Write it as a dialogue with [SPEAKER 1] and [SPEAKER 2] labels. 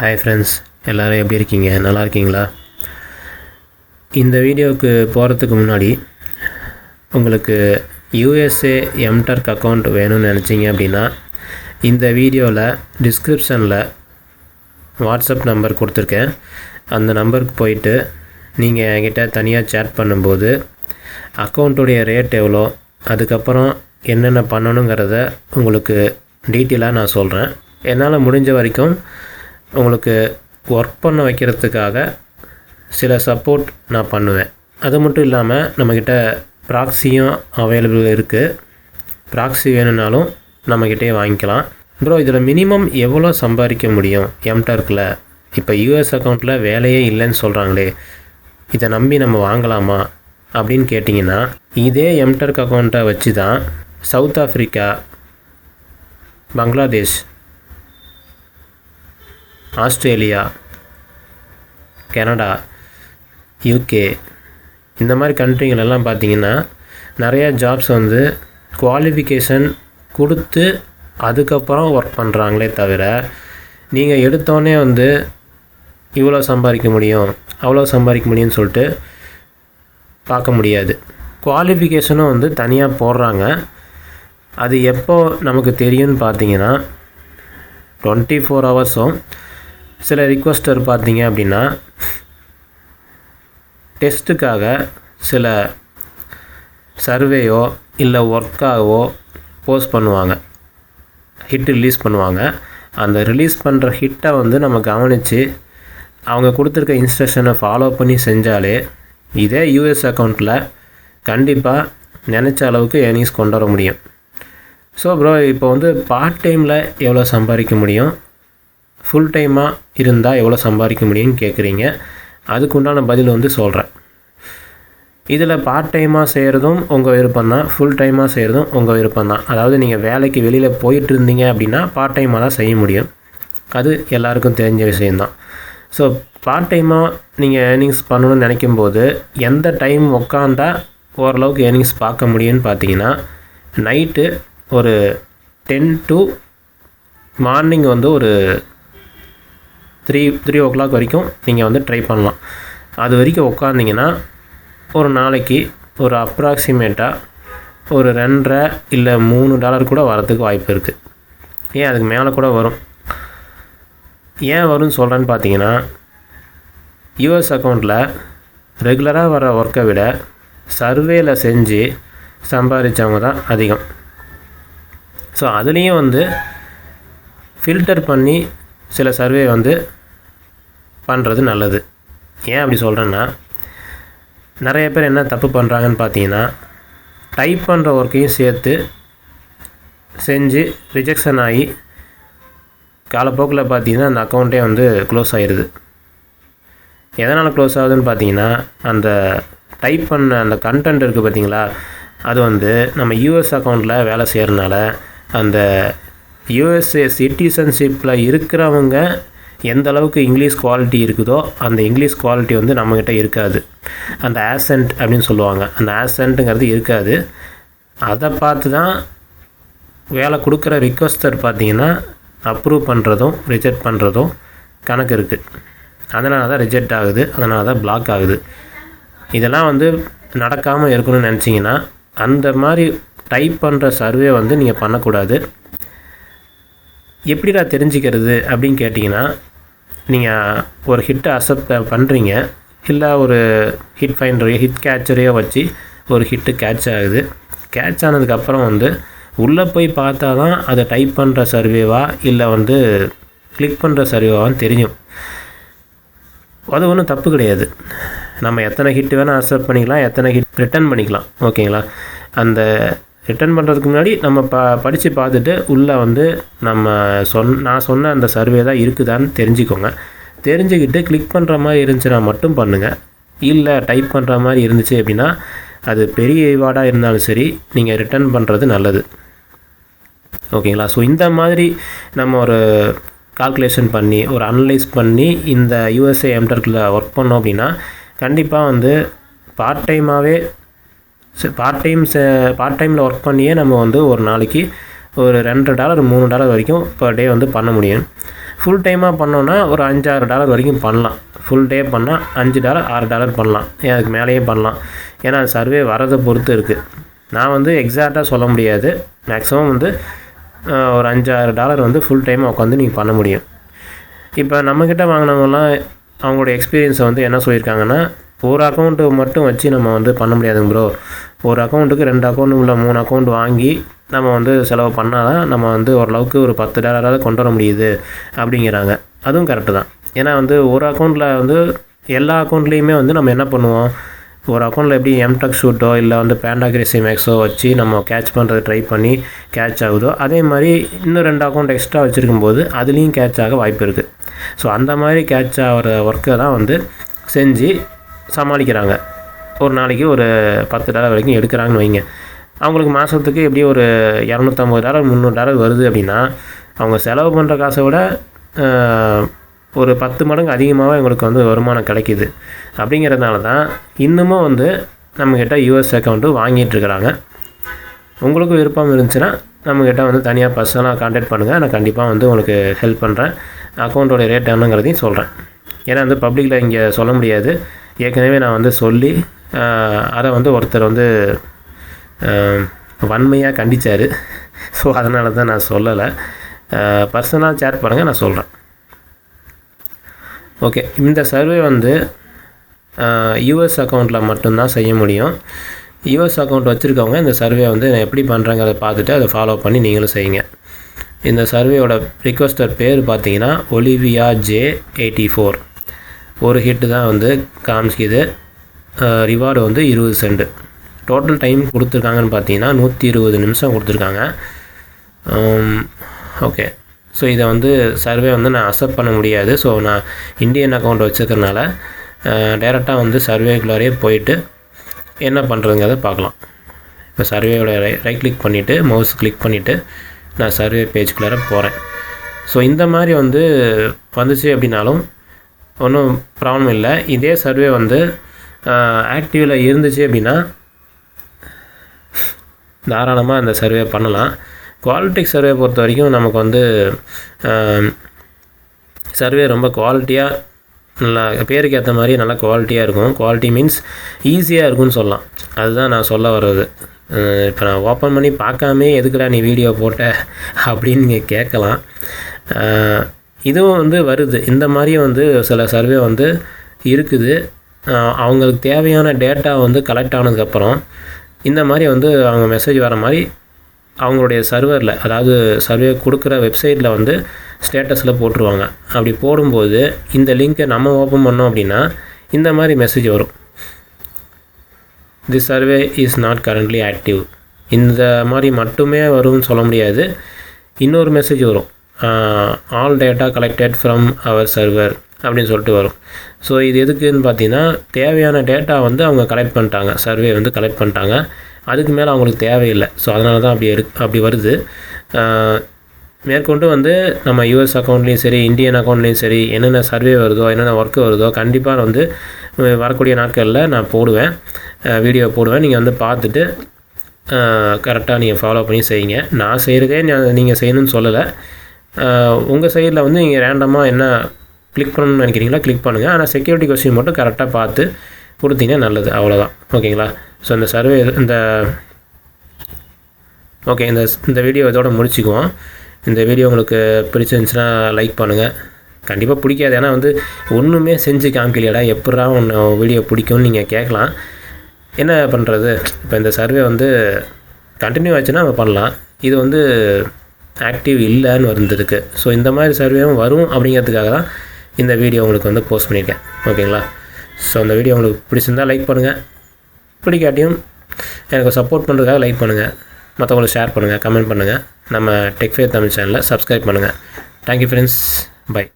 [SPEAKER 1] hi friends எல்லோரும் எப்படி இருக்கீங்க நல்லா இருக்கீங்களா இந்த வீடியோவுக்கு போகிறதுக்கு முன்னாடி உங்களுக்கு யூஎஸ்ஏ எம்டர்க் அக்கௌண்ட் வேணும்னு நினச்சிங்க அப்படின்னா இந்த வீடியோவில் டிஸ்கிரிப்ஷனில் வாட்ஸ்அப் நம்பர் கொடுத்துருக்கேன் அந்த நம்பருக்கு போயிட்டு நீங்கள் என்கிட்ட தனியாக சேட் பண்ணும்போது அக்கௌண்ட்டுடைய ரேட் எவ்வளோ அதுக்கப்புறம் என்னென்ன பண்ணணுங்கிறத உங்களுக்கு டீட்டெயிலாக நான் சொல்கிறேன் என்னால் முடிஞ்ச வரைக்கும் உங்களுக்கு ஒர்க் பண்ண வைக்கிறதுக்காக சில சப்போர்ட் நான் பண்ணுவேன் அது மட்டும் இல்லாமல் நம்மக்கிட்ட ப்ராக்ஸியும் அவைலபிள் இருக்குது ப்ராக்ஸி வேணும்னாலும் நம்மக்கிட்டே வாங்கிக்கலாம் ப்ரோ இதில் மினிமம் எவ்வளோ சம்பாதிக்க முடியும் எம்டர்க்கில் இப்போ யூஎஸ் அக்கௌண்ட்டில் வேலையே இல்லைன்னு சொல்கிறாங்களே இதை நம்பி நம்ம வாங்கலாமா அப்படின்னு கேட்டிங்கன்னா இதே எம்டர்க் அக்கௌண்ட்டை வச்சு தான் South Africa Bangladesh Australia Canada UK இந்த மாதிரி கண்ட்ரிங்களெல்லாம் பார்த்திங்கன்னா நிறையா ஜாப்ஸ் வந்து குவாலிஃபிகேஷன் கொடுத்து அதுக்கப்புறம் ஒர்க் பண்ணுறாங்களே தவிர நீங்கள் எடுத்தோடனே வந்து இவ்வளோ சம்பாதிக்க முடியும் அவ்வளோ சம்பாதிக்க முடியும்னு சொல்லிட்டு பார்க்க முடியாது குவாலிஃபிகேஷனும் வந்து தனியாக போடுறாங்க அது எப்போ நமக்கு தெரியும்னு பார்த்தீங்கன்னா டுவெண்ட்டி ஃபோர் ஹவர்ஸும் சில ரிக்வஸ்டர் பார்த்தீங்க அப்படின்னா டெஸ்ட்டுக்காக சில சர்வேயோ இல்லை ஒர்க்காகவோ போஸ்ட் பண்ணுவாங்க ஹிட் ரிலீஸ் பண்ணுவாங்க அந்த ரிலீஸ் பண்ணுற ஹிட்டை வந்து நம்ம கவனித்து அவங்க கொடுத்துருக்க இன்ஸ்ட்ரக்ஷனை ஃபாலோ பண்ணி செஞ்சாலே இதே யூஎஸ் அக்கௌண்ட்டில் கண்டிப்பாக நினச்ச அளவுக்கு ஏர்னிங்ஸ் கொண்டு வர முடியும் ஸோ ப்ரோ இப்போ வந்து பார்ட் டைமில் எவ்வளோ சம்பாதிக்க முடியும் ஃபுல் டைமாக இருந்தால் எவ்வளோ சம்பாதிக்க முடியும்னு கேட்குறீங்க அதுக்கு உண்டான பதில் வந்து சொல்கிறேன் இதில் பார்ட் டைமாக செய்கிறதும் உங்கள் விருப்பம் தான் ஃபுல் டைமாக செய்கிறதும் உங்கள் விருப்பம் தான் அதாவது நீங்கள் வேலைக்கு வெளியில் போயிட்டு இருந்தீங்க அப்படின்னா பார்ட் டைமாக தான் செய்ய முடியும் அது எல்லாருக்கும் தெரிஞ்ச விஷயந்தான் ஸோ பார்ட் டைமாக நீங்கள் ஏர்னிங்ஸ் பண்ணணும்னு நினைக்கும் போது எந்த டைம் உக்காந்தா ஓரளவுக்கு ஏர்னிங்ஸ் பார்க்க முடியும்னு பார்த்தீங்கன்னா நைட்டு ஒரு டென் டு மார்னிங் வந்து ஒரு த்ரீ த்ரீ ஓ கிளாக் வரைக்கும் நீங்கள் வந்து ட்ரை பண்ணலாம் அது வரைக்கும் உட்காந்திங்கன்னா ஒரு நாளைக்கு ஒரு அப்ராக்சிமேட்டாக ஒரு ரெண்டரை இல்லை மூணு டாலர் கூட வரத்துக்கு வாய்ப்பு இருக்குது ஏன் அதுக்கு மேலே கூட வரும் ஏன் வரும்னு சொல்கிறேன்னு பார்த்தீங்கன்னா யூஎஸ் அக்கௌண்ட்டில் ரெகுலராக வர ஒர்க்கை விட சர்வேல செஞ்சு சம்பாதிச்சவங்க தான் அதிகம் ஸோ அதுலேயும் வந்து ஃபில்டர் பண்ணி சில சர்வே வந்து பண்ணுறது நல்லது ஏன் அப்படி சொல்கிறேன்னா நிறைய பேர் என்ன தப்பு பண்ணுறாங்கன்னு பார்த்தீங்கன்னா டைப் பண்ணுற ஒர்க்கையும் சேர்த்து செஞ்சு ரிஜெக்ஷன் ஆகி காலப்போக்கில் பார்த்தீங்கன்னா அந்த அக்கௌண்ட்டே வந்து க்ளோஸ் ஆயிடுது எதனால் க்ளோஸ் ஆகுதுன்னு பார்த்தீங்கன்னா அந்த டைப் பண்ண அந்த கண்டென்ட் இருக்குது பார்த்தீங்களா அது வந்து நம்ம யூஎஸ் அக்கௌண்ட்டில் வேலை செய்கிறனால அந்த யூஎஸ்ஏ சிட்டிசன்ஷிப்பில் இருக்கிறவங்க எந்த அளவுக்கு இங்கிலீஷ் குவாலிட்டி இருக்குதோ அந்த இங்கிலீஷ் குவாலிட்டி வந்து நம்மக்கிட்ட இருக்காது அந்த ஆசன்ட் அப்படின்னு சொல்லுவாங்க அந்த ஆசன்ட்டுங்கிறது இருக்காது அதை பார்த்து தான் வேலை கொடுக்குற ரிக்வஸ்டர் பார்த்தீங்கன்னா அப்ரூவ் பண்ணுறதும் ரிஜெக்ட் பண்ணுறதும் கணக்கு இருக்குது அதனால தான் ரிஜெக்ட் ஆகுது அதனால தான் பிளாக் ஆகுது இதெல்லாம் வந்து நடக்காமல் இருக்கணும்னு நினச்சிங்கன்னா அந்த மாதிரி டைப் பண்ணுற சர்வே வந்து நீங்கள் பண்ணக்கூடாது எப்படிடா தெரிஞ்சுக்கிறது அப்படின்னு கேட்டிங்கன்னா நீங்கள் ஒரு ஹிட்டை அக்செப்ட் பண்ணுறீங்க இல்லை ஒரு ஹிட் ஃபைண்டரையோ ஹிட் கேட்சரையோ வச்சு ஒரு ஹிட்டு கேட்ச் ஆகுது கேட்ச் ஆனதுக்கப்புறம் வந்து உள்ளே போய் பார்த்தா தான் அதை டைப் பண்ணுற சர்வேவா இல்லை வந்து கிளிக் பண்ணுற சர்வேவான்னு தெரியும் அது ஒன்றும் தப்பு கிடையாது நம்ம எத்தனை ஹிட் வேணால் அக்செப்ட் பண்ணிக்கலாம் எத்தனை ஹிட் ரிட்டர்ன் பண்ணிக்கலாம் ஓகேங்களா அந்த ரிட்டர்ன் பண்ணுறதுக்கு முன்னாடி நம்ம ப படித்து பார்த்துட்டு உள்ளே வந்து நம்ம சொன் நான் சொன்ன அந்த சர்வே தான் இருக்குதான்னு தெரிஞ்சுக்கோங்க தெரிஞ்சுக்கிட்டு கிளிக் பண்ணுற மாதிரி இருந்துச்சுன்னா மட்டும் பண்ணுங்கள் இல்லை டைப் பண்ணுற மாதிரி இருந்துச்சு அப்படின்னா அது பெரிய வேர்டாக இருந்தாலும் சரி நீங்கள் ரிட்டர்ன் பண்ணுறது நல்லது ஓகேங்களா ஸோ இந்த மாதிரி நம்ம ஒரு கால்குலேஷன் பண்ணி ஒரு அனலைஸ் பண்ணி இந்த யூஎஸ்ஏ எம்டர்க்கில் ஒர்க் பண்ணோம் அப்படின்னா கண்டிப்பாக வந்து பார்ட் டைமாகவே பார்ட் டைம் பார்ட் டைமில் ஒர்க் பண்ணியே நம்ம வந்து ஒரு நாளைக்கு ஒரு ரெண்டு டாலர் மூணு டாலர் வரைக்கும் பர் டே வந்து பண்ண முடியும் ஃபுல் டைமாக பண்ணோன்னா ஒரு அஞ்சாறு டாலர் வரைக்கும் பண்ணலாம் ஃபுல் டே பண்ணால் அஞ்சு டாலர் ஆறு டாலர் பண்ணலாம் அதுக்கு மேலேயே பண்ணலாம் ஏன்னா சர்வே வரதை பொறுத்து இருக்குது நான் வந்து எக்ஸாக்டாக சொல்ல முடியாது மேக்ஸிமம் வந்து ஒரு அஞ்சாறு டாலர் வந்து ஃபுல் டைமாக உட்காந்து நீங்கள் பண்ண முடியும் இப்போ நம்மக்கிட்ட வாங்கினவங்கலாம் அவங்களோட எக்ஸ்பீரியன்ஸை வந்து என்ன சொல்லியிருக்காங்கன்னா ஒரு அக்கௌண்ட்டு மட்டும் வச்சு நம்ம வந்து பண்ண முடியாதுங்க ப்ரோ ஒரு அக்கௌண்ட்டுக்கு ரெண்டு அக்கௌண்ட் உள்ள மூணு அக்கௌண்ட் வாங்கி நம்ம வந்து செலவு பண்ணால் தான் நம்ம வந்து ஓரளவுக்கு ஒரு பத்து டாலராவது கொண்டு வர முடியுது அப்படிங்கிறாங்க அதுவும் கரெக்டு தான் ஏன்னா வந்து ஒரு அக்கௌண்ட்டில் வந்து எல்லா அக்கௌண்ட்லேயுமே வந்து நம்ம என்ன பண்ணுவோம் ஒரு அக்கௌண்ட்டில் எப்படி எம்டெக் ஷூட்டோ இல்லை வந்து பேண்டாகிரசி மேக்ஸோ வச்சு நம்ம கேட்ச் பண்ணுறது ட்ரை பண்ணி கேட்ச் ஆகுதோ அதே மாதிரி இன்னும் ரெண்டு அக்கௌண்ட் எக்ஸ்ட்ரா வச்சுருக்கும் போது அதுலேயும் கேட்ச் ஆக வாய்ப்பு இருக்குது ஸோ அந்த மாதிரி கேட்ச் ஆகிற ஒர்க்கை தான் வந்து செஞ்சு சமாளிக்கிறாங்க ஒரு நாளைக்கு ஒரு பத்து டாலர் வரைக்கும் எடுக்கிறாங்கன்னு வைங்க அவங்களுக்கு மாதத்துக்கு எப்படியும் ஒரு இரநூத்தம்பது டாலர் முந்நூறு டாலர் வருது அப்படின்னா அவங்க செலவு பண்ணுற காசை விட ஒரு பத்து மடங்கு அதிகமாக எங்களுக்கு வந்து வருமானம் கிடைக்கிது அப்படிங்கிறதுனால தான் இன்னமும் வந்து நம்மக்கிட்ட யூஎஸ் அக்கௌண்ட்டு வாங்கிட்டுருக்குறாங்க உங்களுக்கும் விருப்பம் இருந்துச்சுன்னா நம்மக்கிட்ட வந்து தனியாக பர்சனலாக காண்டாக்ட் பண்ணுங்கள் நான் கண்டிப்பாக வந்து உங்களுக்கு ஹெல்ப் பண்ணுறேன் அக்கௌண்ட்டோடைய ரேட் என்னங்கிறதையும் சொல்கிறேன் ஏன்னா வந்து பப்ளிக்கில் இங்கே சொல்ல முடியாது ஏற்கனவே நான் வந்து சொல்லி அதை வந்து ஒருத்தர் வந்து வன்மையாக கண்டித்தார் ஸோ அதனால தான் நான் சொல்லலை பர்சனலாக சேர் பண்ணுங்கள் நான் சொல்கிறேன் ஓகே இந்த சர்வே வந்து யூஎஸ் அக்கௌண்ட்டில் மட்டும்தான் செய்ய முடியும் யூஎஸ் அக்கௌண்ட் வச்சுருக்கவங்க இந்த சர்வே வந்து எப்படி பண்ணுறாங்கிறத பார்த்துட்டு அதை ஃபாலோ பண்ணி நீங்களும் செய்யுங்க இந்த சர்வேயோட ரிக்வஸ்டர் பேர் பார்த்தீங்கன்னா ஒலிவியா ஜே எயிட்டி ஃபோர் ஒரு ஹிட்டு தான் வந்து காமிச்சிக்குது ரிவார்டு வந்து இருபது சென்டு டோட்டல் டைம் கொடுத்துருக்காங்கன்னு பார்த்தீங்கன்னா நூற்றி இருபது நிமிஷம் கொடுத்துருக்காங்க ஓகே ஸோ இதை வந்து சர்வே வந்து நான் அக்செப்ட் பண்ண முடியாது ஸோ நான் இந்தியன் அக்கௌண்ட் வச்சுருக்கறனால டேரெக்டாக வந்து சர்வேக்குள்ளாரே போயிட்டு என்ன பண்ணுறதுங்கிறத பார்க்கலாம் இப்போ சர்வேயோட ரைட் கிளிக் பண்ணிவிட்டு மவுஸ் கிளிக் பண்ணிவிட்டு நான் சர்வே பேஜுக்குள்ளார போகிறேன் ஸோ இந்த மாதிரி வந்து வந்துச்சு அப்படின்னாலும் ஒன்றும் ப்ராப்ளம் இல்லை இதே சர்வே வந்து ஆக்டிவில் இருந்துச்சு அப்படின்னா தாராளமாக இந்த சர்வே பண்ணலாம் குவாலிட்டி சர்வே பொறுத்த வரைக்கும் நமக்கு வந்து சர்வே ரொம்ப குவாலிட்டியாக நல்லா பேருக்கு ஏற்ற மாதிரி நல்லா குவாலிட்டியாக இருக்கும் குவாலிட்டி மீன்ஸ் ஈஸியாக இருக்கும்னு சொல்லலாம் அதுதான் நான் சொல்ல வர்றது இப்போ நான் ஓப்பன் பண்ணி பார்க்காமே எதுக்குடா நீ வீடியோ போட்ட அப்படின்னு நீங்கள் கேட்கலாம் இதுவும் வந்து வருது இந்த மாதிரியும் வந்து சில சர்வே வந்து இருக்குது அவங்களுக்கு தேவையான டேட்டா வந்து கலெக்ட் ஆனதுக்கப்புறம் இந்த மாதிரி வந்து அவங்க மெசேஜ் வர மாதிரி அவங்களுடைய சர்வரில் அதாவது சர்வே கொடுக்குற வெப்சைட்டில் வந்து ஸ்டேட்டஸில் போட்டுருவாங்க அப்படி போடும்போது இந்த லிங்க்கை நம்ம ஓப்பன் பண்ணோம் அப்படின்னா இந்த மாதிரி மெசேஜ் வரும் the survey is not currently active இந்த மாதிரி மட்டுமே வரும்னு சொல்ல முடியாது இன்னொரு மெசேஜ் வரும் all data collected from our server அப்படின்னு சொல்லிட்டு வரும் ஸோ இது எதுக்குன்னு பார்த்தீங்கன்னா தேவையான டேட்டா வந்து அவங்க கலெக்ட் பண்ணிட்டாங்க சர்வே வந்து கலெக்ட் பண்ணிட்டாங்க அதுக்கு மேலே அவங்களுக்கு தேவையில்லை ஸோ அதனால தான் அப்படி எடு அப்படி வருது மேற்கொண்டு வந்து நம்ம யூஎஸ் அக்கௌண்ட்லேயும் சரி இந்தியன் அக்கௌண்ட்லேயும் சரி என்னென்ன சர்வே வருதோ என்னென்ன ஒர்க்கு வருதோ கண்டிப்பாக வந்து வரக்கூடிய நாட்களில் நான் போடுவேன் வீடியோ போடுவேன் நீங்கள் வந்து பார்த்துட்டு கரெக்டாக நீங்கள் ஃபாலோ பண்ணி செய்யுங்க நான் செய்கிறதே நீங்கள் செய்யணும்னு சொல்லலை உங்கள் சைடில் வந்து நீங்கள் ரேண்டமாக என்ன கிளிக் பண்ணணும்னு நினைக்கிறீங்களா கிளிக் பண்ணுங்கள் ஆனால் செக்யூரிட்டி கொஸ்டின் மட்டும் கரெக்டாக பார்த்து கொடுத்தீங்கன்னா நல்லது அவ்வளோதான் ஓகேங்களா ஸோ இந்த சர்வே இந்த ஓகே இந்த இந்த வீடியோ இதோட முடிச்சுக்குவோம் இந்த வீடியோ உங்களுக்கு பிடிச்சிருந்துச்சுன்னா லைக் பண்ணுங்கள் கண்டிப்பாக பிடிக்காது ஏன்னா வந்து ஒன்றுமே செஞ்சு காமிக்கலையடா எப்படா ஒன்று வீடியோ பிடிக்கும்னு நீங்கள் கேட்கலாம் என்ன பண்ணுறது இப்போ இந்த சர்வே வந்து கண்டினியூ ஆச்சுன்னா நம்ம பண்ணலாம் இது வந்து ஆக்டிவ் இல்லைன்னு வந்துருக்கு ஸோ இந்த மாதிரி சர்வேவும் வரும் அப்படிங்கிறதுக்காக தான் இந்த வீடியோ உங்களுக்கு வந்து போஸ்ட் பண்ணியிருக்கேன் ஓகேங்களா ஸோ அந்த வீடியோ உங்களுக்கு பிடிச்சிருந்தால் லைக் பண்ணுங்கள் பிடிக்காட்டியும் எனக்கு சப்போர்ட் பண்ணுறதுக்காக லைக் பண்ணுங்கள் மற்றவங்களுக்கு ஷேர் பண்ணுங்கள் கமெண்ட் பண்ணுங்கள் நம்ம டெக்ஃபே தமிழ் சேனலில் சப்ஸ்கிரைப் பண்ணுங்கள் தேங்க்யூ ஃப்ரெண்ட்ஸ் பை